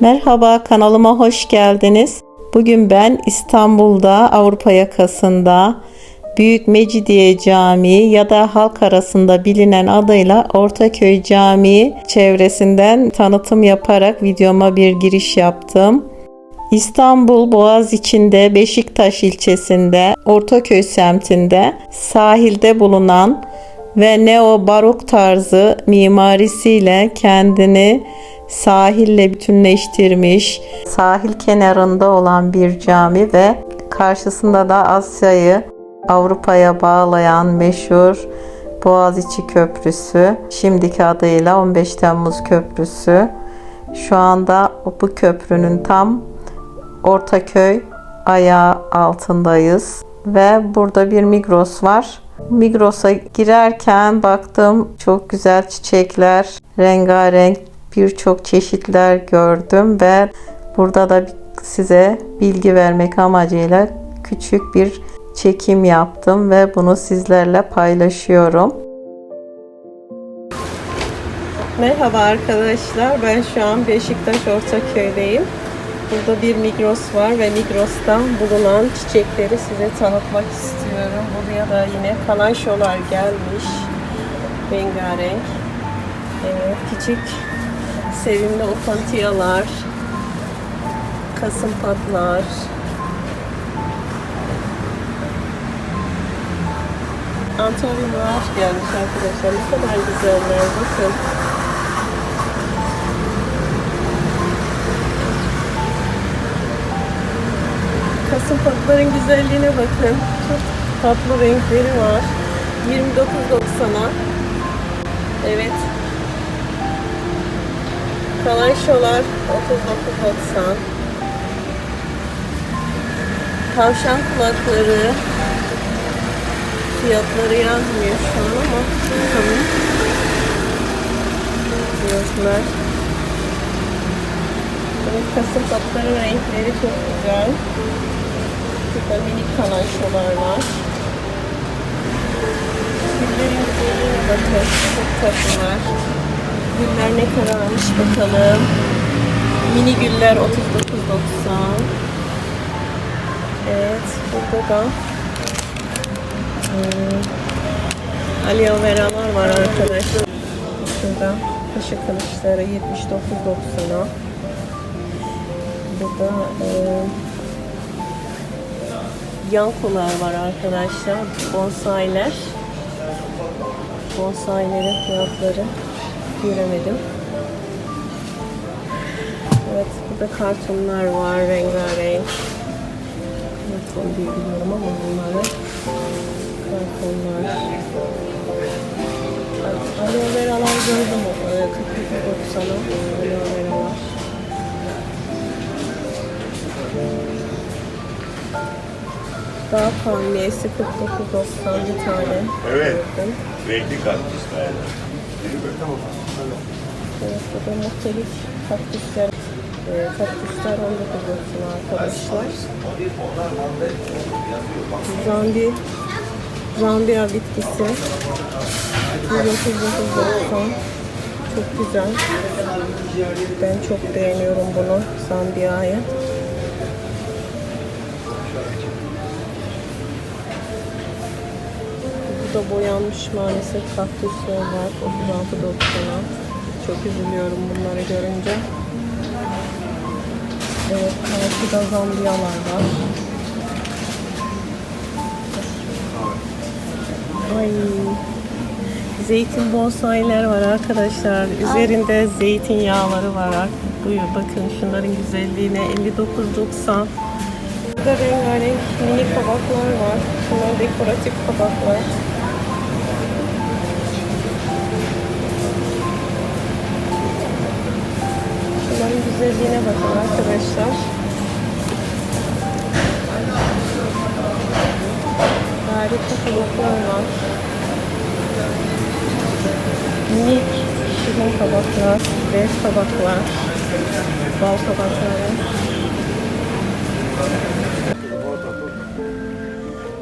Merhaba kanalıma hoş geldiniz. Bugün ben İstanbul'da Avrupa yakasında Büyük Mecidiye Camii ya da halk arasında bilinen adıyla Ortaköy Camii çevresinden tanıtım yaparak videoma bir giriş yaptım. İstanbul Boğaz içinde Beşiktaş ilçesinde Ortaköy semtinde sahilde bulunan ve neo barok tarzı mimarisiyle kendini sahille bütünleştirmiş, sahil kenarında olan bir cami ve karşısında da Asya'yı Avrupa'ya bağlayan meşhur Boğaziçi Köprüsü, şimdiki adıyla 15 Temmuz Köprüsü. Şu anda bu köprünün tam Ortaköy ayağı altındayız ve burada bir Migros var. Migros'a girerken baktım çok güzel çiçekler, rengarenk birçok çeşitler gördüm ve burada da size bilgi vermek amacıyla küçük bir çekim yaptım ve bunu sizlerle paylaşıyorum. Merhaba arkadaşlar. Ben şu an Beşiktaş Ortaköy'deyim. Burada bir Migros var ve Migros'tan bulunan çiçekleri size tanıtmak istiyorum. Buraya da yine kalanşolar gelmiş. Rengarenk. Evet, küçük sevimli opantiyalar. Kasım patlar. Antoniolar gelmiş arkadaşlar. Ne kadar güzeller. Bakın. Kasım patların güzelliğine bakın. Çok tatlı renkleri var. 29.90'a. Evet. Kalan şolar 39.90. Tavşan kulakları fiyatları yazmıyor şu an ama bakalım. Fiyatlar. Evet, kasım patların renkleri çok güzel. Burada minik kalan şolar var. Güllerin güzelliğine bakın. Çok tatlılar. Güller ne kadarmış bakalım. Mini güller 39.90. Evet, burada da hmm, aloe veralar var arkadaşlar. Şurada kaşı kılıçları 79.90'a. Burada e, yankolar var arkadaşlar. Bonsailer. Bonsailerin fiyatları göremedim. Evet, burada kartonlar var rengarenk. Karton diye biliyorum ama bunları kartonlar. Aloe veralar gördüm. Ee, 49.90'a Daha palmiyesi 49.90 bir tane. Evet. gördüm. Renkli kaktüsler. Evet, burada muhtelif kaktüsler, e, kaktüsler 19.90 arkadaşlar. Zambi, Zambia bitkisi 139.90 çok güzel. Ben çok beğeniyorum bunu Zambia'yı. Burada boyanmış maalesef kaktüsler var 36.90'a. Çok üzülüyorum bunları görünce. Evet, karşıda zambiyalar var. Ay, zeytin bonsailer var arkadaşlar. Üzerinde zeytinyağları var. Buyur bakın şunların güzelliğine 59.90. Burada rengarenk mini kabaklar var. Bunlar dekoratif kabaklar. Kabaklar, bez kabaklar, bal kabakları.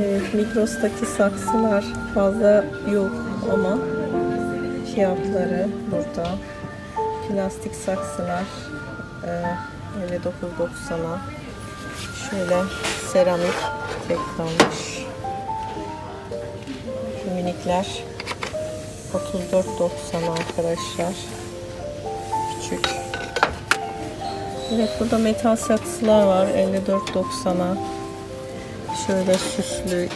Evet, Migros'taki saksılar fazla yok. ama fiyatları burada. Plastik saksılar e, 59.90'a. Şöyle seramik tek kalmış. Şu minikler 34.90 arkadaşlar. Küçük. Evet burada metal saksılar var 54.90'a. Şöyle süslü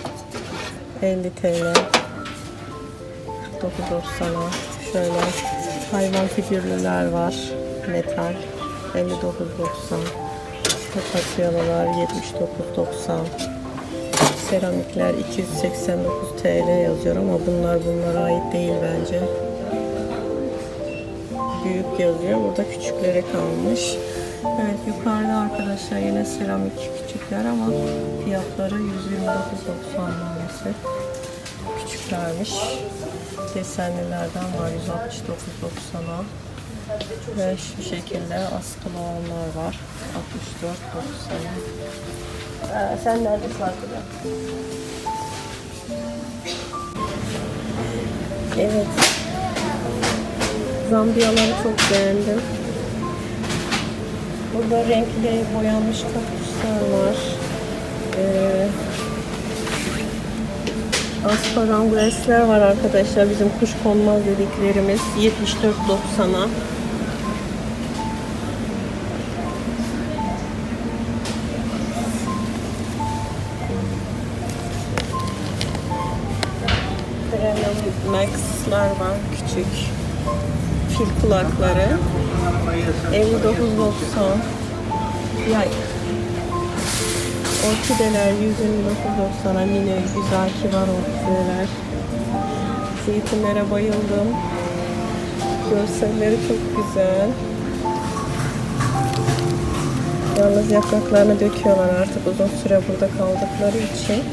50 TL. 49.90'a. Şöyle hayvan figürlüler var. Metal 59.90. Papatyalılar 79.90. Seramikler 289 TL yazıyor ama bunlar bunlara ait değil bence. Büyük yazıyor. Burada küçüklere kalmış. Evet yukarıda arkadaşlar yine seramik küçükler ama fiyatları 129.90 maalesef. Küçüklermiş. Desenlilerden var 169.90'a. Ve şu şekilde askılı olanlar var. 64.90'a. Ee, sen neredesin arkada? Evet. Zambiyaları çok beğendim. Burada renkli boyanmış kaktüsler var. Ee, Asparangulesler var arkadaşlar. Bizim kuş konmaz dediklerimiz. 74.90'a. Max'lar var küçük. Fil kulakları. 59.90 Yay. Orkideler 129.90'a mini güzel kibar orkideler. Zeytinlere bayıldım. Görselleri çok güzel. Yalnız yapraklarını döküyorlar artık uzun süre burada kaldıkları için.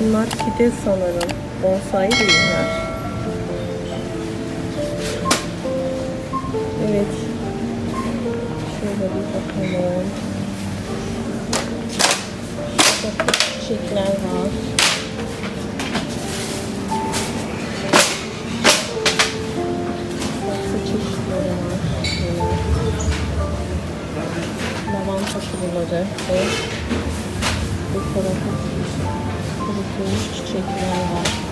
Bunlar fide sanırım. Bonsai değiller. Evet. Şöyle bir bakalım. Burada çiçekler var. Saksı çeşitleri var. Şöyle. Lavanta kuruları ve bu tarafa kurutulmuş çiçekler var.